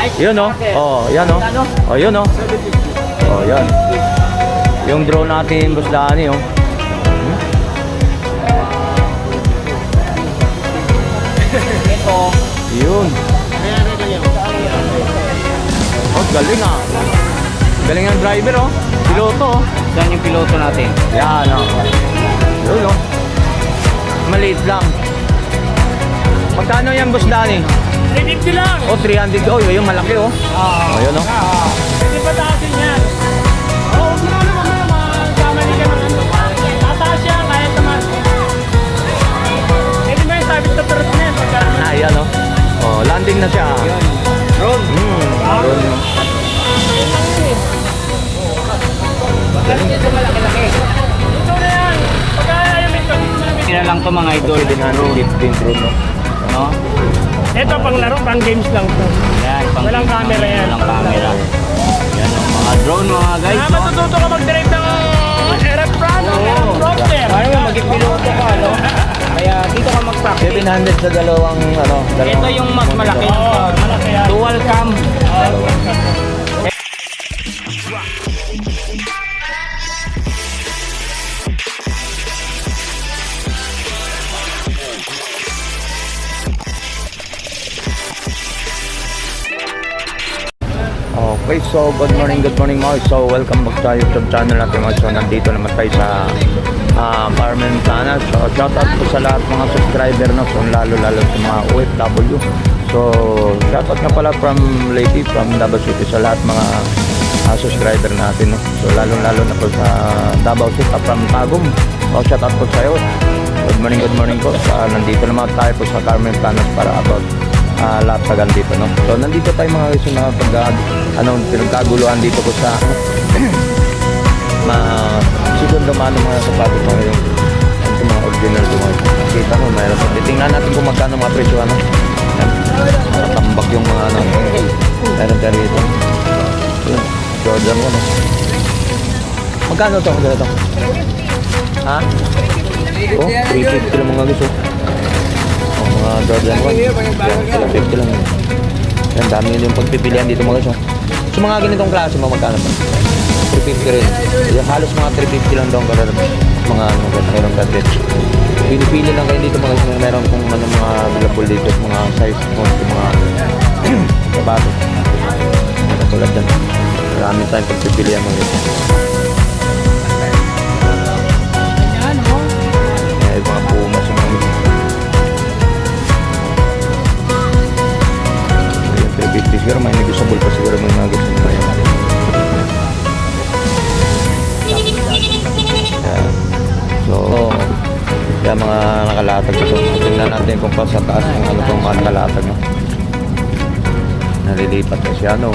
Yun oh. Oh, yan oh. Oh, yun oh. Oh, yan. Yung drone natin, Boss Dani oh. Ito. Yun. Oh, galing ah. Galing ang driver oh. Piloto oh. Saan yung piloto natin? Yan oh. Yun oh. Maliit lang. Magkano yan, Boss Dani? 350 lang. Oh, 300. Oh, yun, malaki oh. Ah. Oh, yun oh. Pwede pa taasin yan. Oo, oh, ano naman naman. Kamali ka ano. Tataas siya, kaya naman. Pwede mo yung sabit sa turret na yan. Naman. Ah, yan oh. Oh, landing na siya. Drone. Hmm, drone oh. Ito malaki-laki. Ito na yan. Pagka ayaw ito. Sila lang to mga idol. 715 drone no. No? Ito pang laro, pang games lang to. Yan. Pang Walang camera yan. Walang camera. Yan ang mga drone mga guys. Ah, matututo ka mag-direct ng aeroplano, Oo. aeropropter. Paano mo maging piloto ka, no? Kaya dito ka mag-practice. 700 sa dalawang ano, dalawang Ito yung mas malaki. Oo, malaki yan. Dual cam. Okay, so good morning, good morning mga So welcome back sa YouTube channel natin mga So nandito naman tayo sa uh, Barmen Sana So shout out po sa lahat mga subscriber na So lalo lalo sa mga OFW So shout out na pala from Lady from Davao City sa lahat mga uh, subscriber natin no? So lalo lalo na po sa Davao City from Tagum. So shout out po sa iyo. Good morning, good morning po. Sa, Nandito naman tayo po sa Carmen Planas para about uh, latagan dito no. So nandito tayo mga guys na pag ano pinagkaguluhan dito ko sa ma segundo mano mga sapatos mga yung yung mga original mga kita mo mayroon pa. Titingnan natin kung magkano mga presyo ano. Nakatambak yung mga ano meron tayo rito. Jordan ko no? Magkano to? Magkano to? Ha? Oh 350 lang mga guys oh mga Jordan 1 yan 350 lang yun. Yan dami yun yung pagpipilian dito mga guys oh. sa mga ganitong klase mga magkano ba? 350 rin. Yung halos mga 350 lang daw kada mga ano meron ka pinipili lang kayo dito mga guys kung meron kung ano mga available dito mga size mo yung mga sapatos. Tulad yan marami tayong pagpipilian mga guys nakalatag ito. Tingnan natin kung pa sa taas kung ano pang mga nakalatag. No? Nalilipat na siya, no?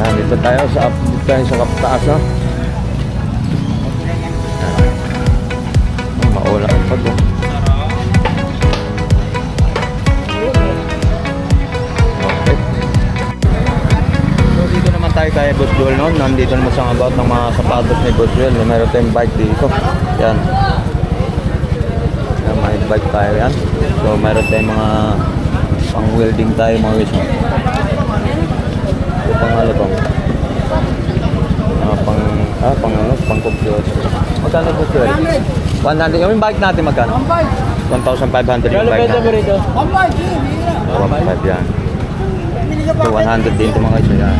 Ayan, dito tayo sa up, dito tayo sa kaptaas, no? Ayan. Oh, maula ang pag, oh. Tayo kay Boss noon. Nandito naman sa about ng mga sapatos ni Boss Joel. Meron tayong bike dito. Yan. Bike tayo yan. So meron tayong mga pang welding tayo mga guys. no? Ito pang ano to? Mga pang, ah, pang ano, pang computer. Magkano Boss Joel? 100. Yung bike natin magkano? 1,500 yung bike natin. rito? Oh, 1.5 yan. Ito, 100 din ito mga isa yan.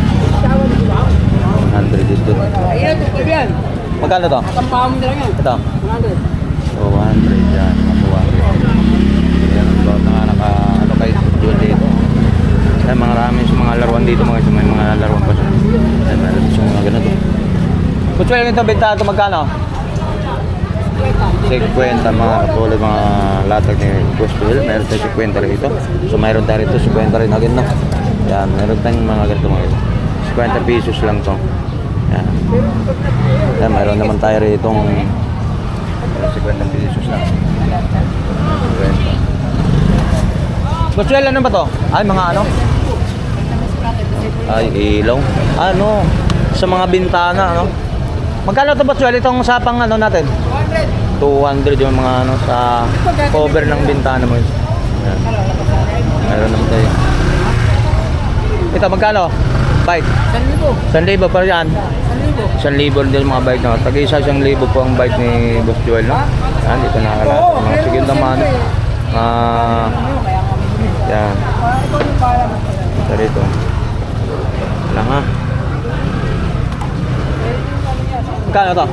100 dito. Magkano to? Ito. 100. So, 100 yan. 200. Yan, ang bawat na ano kayo, doon dito. Marami sa mga laruan dito mga. May mga laruan pa siya. Yan, meron sa mga ganito. Kutswel nito, benta ito magkano? 50 mga katulad mga latag ni Kutswel. Meron tayo 50 rin ito. So, mayroon tayo rito 50 rin agad no. Yan, meron tayong mga ganito mga ito. 50 pesos lang to. Yan. Yan, mayroon naman tayo rito 50 pesos lang. 50. Kutswel, ano ba to? Ay, mga ano? Ay, ilaw. Ano? Sa mga bintana, ano? Magkano ito, Kutswel? Itong sapang ano natin? 200 yung mga ano sa cover ng bintana mo. Yan. Meron naman tayo. Ito, magkano? Bike. 1,000 pa yan. 1,000 din mga bike na. Tag isa siyang libo po ang bike ni Boss Joel, no? Yan, dito nakakalata. Mga sige naman. Ah, yan. Ito rito. Wala nga. Magkano to?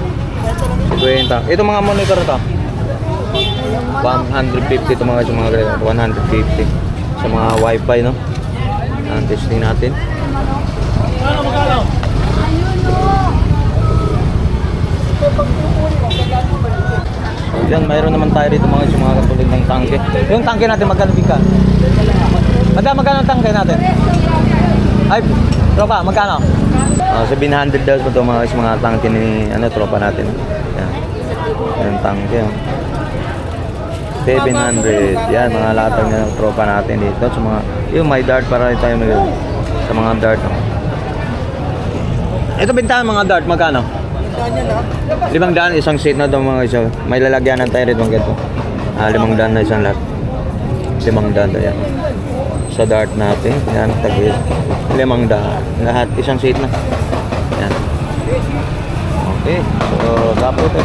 50. Ito mga monitor to. 150 ito mga sa mga ganito. 150 sa mga wifi no. Ang testing natin. Ano, magkano? Yan, mayroon naman tayo rito mga sa mga katulad ng tangke. Yung tangke natin magkano bigka? Magkano magkano ang tangke natin? Ay, tropa, magkano? Ah, 700 daw ito mga mga tangke ni ano tropa natin. Yan. Yan tangke. oh. 700. Yan, mga latag ng tropa natin dito. Sa mga, yung may dart para tayo mag sa mga dart. oh. Ito bintahan mga dart, magkano? Limang daan, isang seat na daw mga isa. May lalagyan ng rito mga ganito. Ah, limang daan na isang lahat. Limang daan daw yan. Sa dart natin, yan, tagis. Limang daan. Lahat, isang seat na. Yan. Okay. So, dapat ito.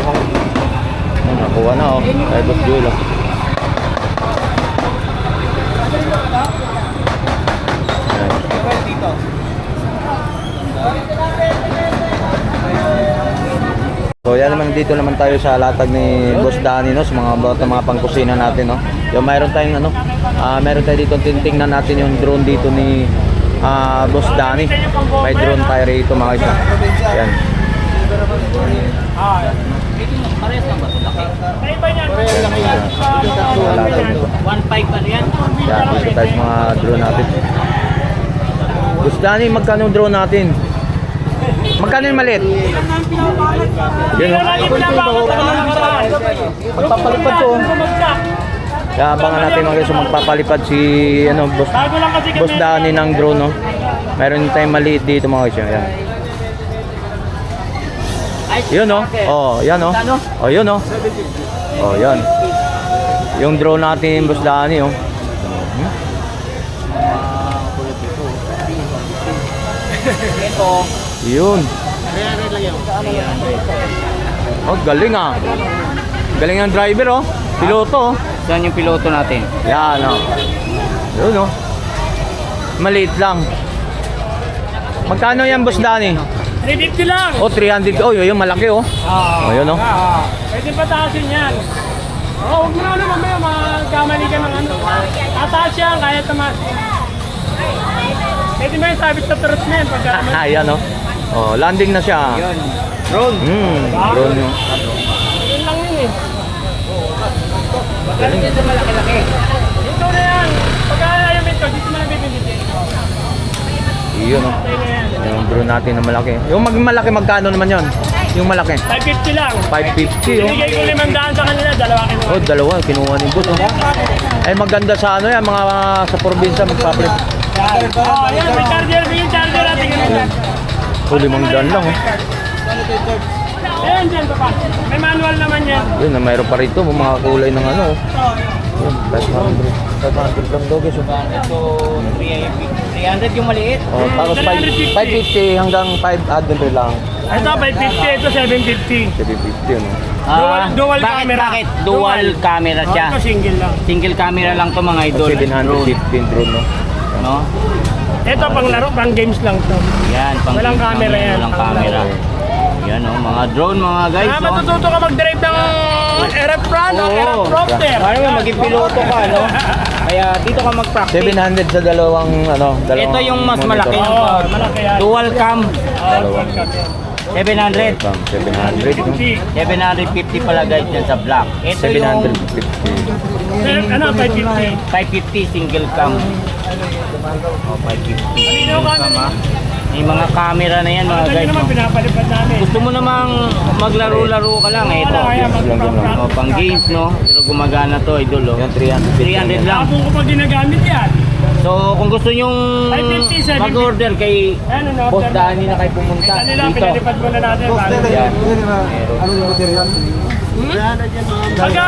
Nakuha na oh. Kaya Boss Joel oh. Yan naman tayo sa latag ni Boss Danny no, sa mga bata mga pangkusina natin no. Yung mayroon tayong ano, ah mayroon tayo dito titingnan natin yung drone dito ni ah Boss Danny. May drone tayo rito mga isa. Yan. Ah, Parehas lang ba? Laki. Sa latag nito. 1.5 pa yan. Yan, dito tayo sa mga drone natin. Boss Danny, magkano drone natin? Magkano yung maliit? Na ng nakaraan. Magpapalipad to. oh. Kaya abangan natin mga guys, magpapalipad si ano, Boss. Boss Danny ng drone, no? Meron tayong maliit dito mga guys. Yan. Yun, no? Oh, yan, no? Oh, yun, no? Oh, yan. Yung drone natin, Boss Danny, oh. Hmm? Ito. Yun. Oh, galing ah. Galing ang driver, oh. Piloto, oh. Saan yung piloto natin? Yan, oh. Yun, oh. Maliit lang. Magkano yan, Boss Danny? 350 lang. Oh, 300. Oh, yun, malaki, oh. Ah. Oh, yun, oh. Ah, Pwede pataasin yan. Oo, huwag mo na ano mamaya magkamali ka ng ano. Tataas yan, kaya tamas. Pwede mo yung sabit sa turret na yan pagka Ah, yan, oh. Oh, landing na siya. Yun. Drone. Hmm, drone yun. Yun lang yun eh. Galing. Ito malaki-laki. Dito na yan. Pagka ayaw ito, dito mo na bibigyan. Yun, oh. Yung drone natin na malaki. Yung mag malaki, magkano naman yon? Yung malaki. 550 lang. 550, oh. Binigay ko limang daan sa kanila, dalawa kinuha. Oh, dalawa. Kinuha ni Boss, oh. Ay, maganda sa ano yan, mga sa probinsya, magpapalit. Oh, yan, may charger, may charger natin Oh, limang daan lang, oh. Ayan, dyan, papa. May manual naman yan. Yun, na mayroon pa rito, mga kulay ng ano, oh. Yun, 500. 500 lang daw, guys, oh. Ito, 300 yung maliit. Oh, tapos 5, 550 hanggang 500 lang. Ito, 550, ito 750. 750, ano. Dual- dual bakit, camera. Bakit? Dual, Dual. camera siya. Oh, ito single lang. Single camera lang to mga idol. 750 drone, no? No? Ito, pang laro, pang games lang to. Yan, pang Walang camera yan. Walang camera. Yan oh, mga drone mga guys. Ah, no? matututo ka mag-drive ng aeroplane o Oo. aeropropter. Ano mo, maging piloto ka, no? Kaya dito ka mag-practice. 700 sa dalawang, ano, dalawang Ito yung mas malaki. Oh, malaki yan. Dual cam, Dalawang. 700. Cam, 700, no? 50. 750 pala guys yan sa black. Ito yung 750. Pero, Ano, 550. 550 single cam. Oh, 550. Malinaw ka Cam, na ah. May mga camera na yan mga guys. no? pinapalipad namin. Gusto mo namang maglaro-laro ka lang eh, ito. Oh, pang games no. Pero gumagana to idol oh. Yan, 300. 300 lang. Tapos ko pag ginagamit yan. So, kung gusto nyong 550, 750. mag-order kay Ano na? Boss Dani na kayo pumunta. Kita nila, Dito. pinalipad muna natin. paano? Yan. Ano yung material? Pagka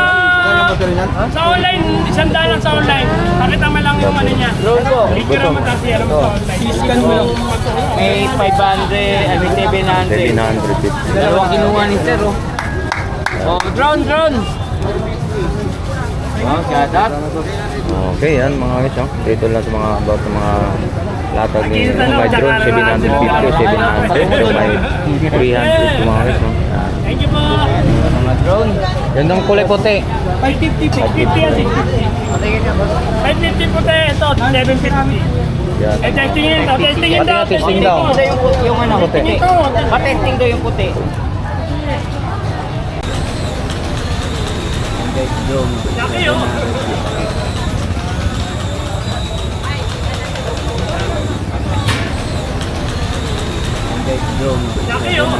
sa online, isang daan lang sa online. Pakita mo lang yung ano niya. Drone ko. Picture mo tapos yan mo sa online. Scan mo lang. May 500, I mean 700. 750. Dalawang kinuha ni Sir, oh. Oh, drone, drone. Oh, shout out. Okay, yan mga guys. Oh. Dito lang sa mga about sa mga latag ni mga drone. 750, 700. So may 300 yung mga guys. Oh. Thank you po. Mga drone. Yan ang kulay puti. 550, 550 yan. 550 po tayo. Ito, 750. Yan. Eh, testingin ito. Testingin daw. nga testing daw. Ito yung puti, ano. Puti. Pa-testing daw yung puti. Drone. Laki yun. Drone. Laki yun.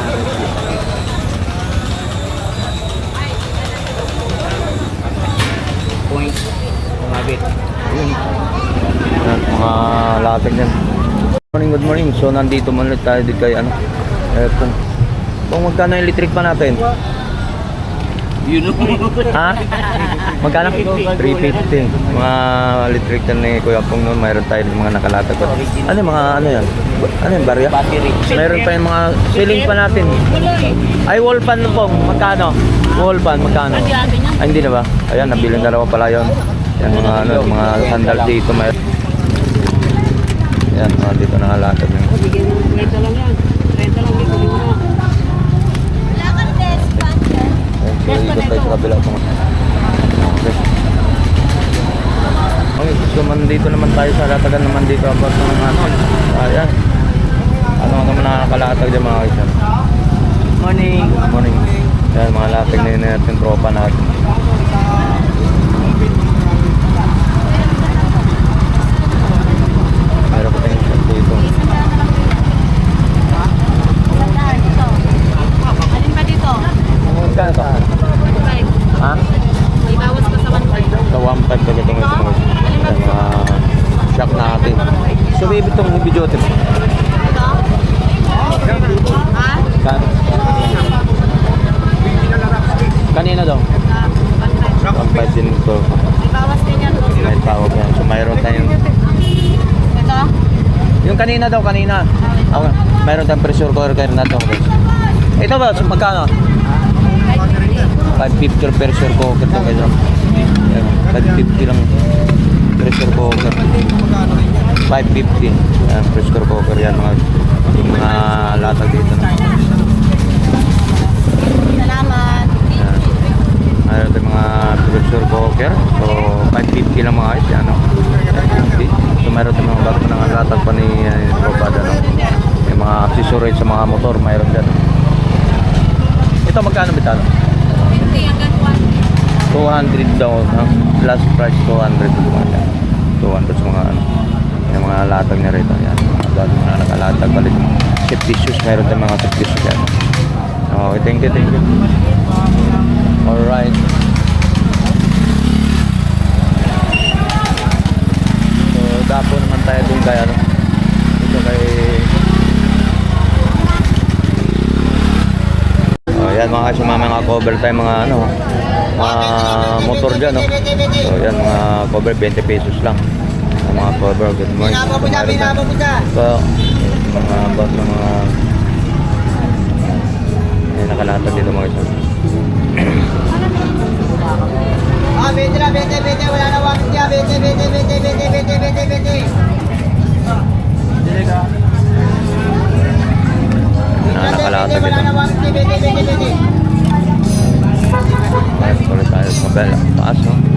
Point. Kumabit. Yan, mga latag yan. Good morning, good morning. So, nandito man ulit tayo dito kay ano. Kung, kung magkano yung electric pa natin? Yun Ha? Magkano? 350. Mga electric na ni Kuya Pong noon, mayroon tayo ng mga nakalatag pa. Ano yung mga ano yan? Ano yung barya? Battery. Mayroon pa yung mga ceiling pa natin. Ay, wall pan po. Magkano? Wall pan, magkano? Ay, hindi na ba? Ayan, nabiling dalawa pala yun. Yan mga ano, mga sandal dito. May... Yan, mga dito nakalatag. Renta lang yan. Renta lang dito. So, ikot tayo sa kabila po. Okay. Okay, so man dito naman tayo sa latagan naman dito about sa mga ano. Ayan. Ano naman nakakalatag dyan mga kaisan. Morning. Morning. Ayan, mga latag na yun natin tropa natin. Meron pa tayong shot dito. Alin ba dito? Magkano to? Ha? Ibawas ko sa 1.5. Sa 1.5 mga shock natin. So, baby, itong video tip. Kan Kanina daw. Ah, 1.5. 1.5 din ito. Ibawas din yan. May tawag yan. So, mayroon tayong... Ito? Yung kanina daw, kanina. Okay. Mayroon tayong pressure cooker na ito. Ito ba? So, magkano? 550 yung pressure cooker ito. Ito. Yan. 550 lang pressure cooker. 550. Yan, pressure cooker yan. Mga, yung mga latag dito. Salamat. Mayroon tayong mga pressure cooker. So, 550 lang mga guys. Yan? 550. So, mayroon tayong mga bago ng latag pa ni Tropa dyan, no? Yung mga accessories sa mga motor, mayroon dyan. Ito, magkano bitano? Hindi, hanggang 200 1. daw, no? Last price 200 ito mga yan. 200 sa mga ano. Yung mga latag niya rito. Yan. Mga bago na nakalatag. Balik safety shoes. Mayroon tayong mga safety shoes yan. Okay, thank you, thank you. Alright. So, dapo naman tayo dun kay ano. Dito kay... Oh, yan mga kasi mga cover tayo mga ano, mga motor dyan, no? So, yan mga cover, 20 pesos lang. Ang mga cover, good morning. So, mga about ng mga ay nakalata dito mga isa. Ah, vete na, vete, vete, wala na wakit niya, vete, vete, vete, vete, vete, vete, vete. Na nakalata Vete, wala dito. na wakit niya, vete, vete, vete. Ayun, tuloy tayo sa bell. Taas, no?